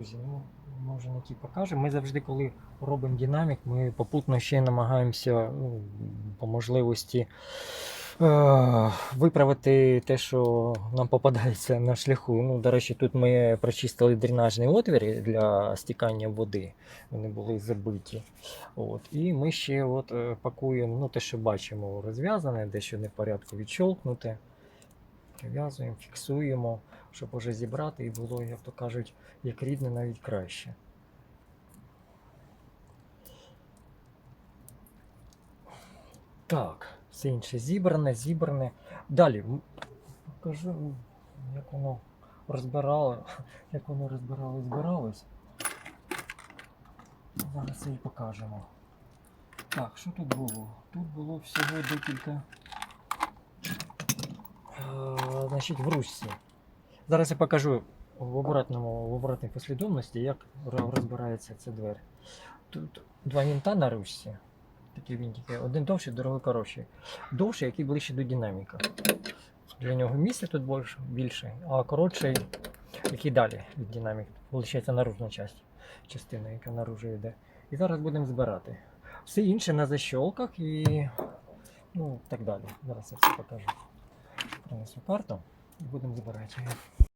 Друзі, ну, може не ті покажемо. Ми завжди, коли робимо динамік, ми попутно ще намагаємося ну, по можливості е- виправити те, що нам попадається на шляху. Ну, до речі, тут ми прочистили дренажний отвір для стікання води. Вони були забиті. От. І ми ще от, е, пакуємо ну, те, що бачимо, розв'язане, дещо не в порядку відщолкнуте. Прив'язуємо, фіксуємо, щоб уже зібрати і було, як то кажуть, як рідне, навіть краще. Так, все інше зібране, зібране. Далі покажу, як воно розбирало, як воно розбирало, збиралось. Зараз це і покажемо. Так, що тут було? Тут було всього декілька. Е, значить, в ручці. Зараз я покажу в обратному, в обратній послідовності, як розбирається ця двері. Тут два вінта на ручці. Такі вінтики. Один довший, другий коротший. Довший, який ближче до динаміка. Для нього місця тут більше, більше, а коротший, який далі від динаміка. Виходить наружна частина, яка наружу йде. І зараз будемо збирати. Все інше на защолках і ну, так далі. Зараз я все покажу. Принесу карту будемо забирати.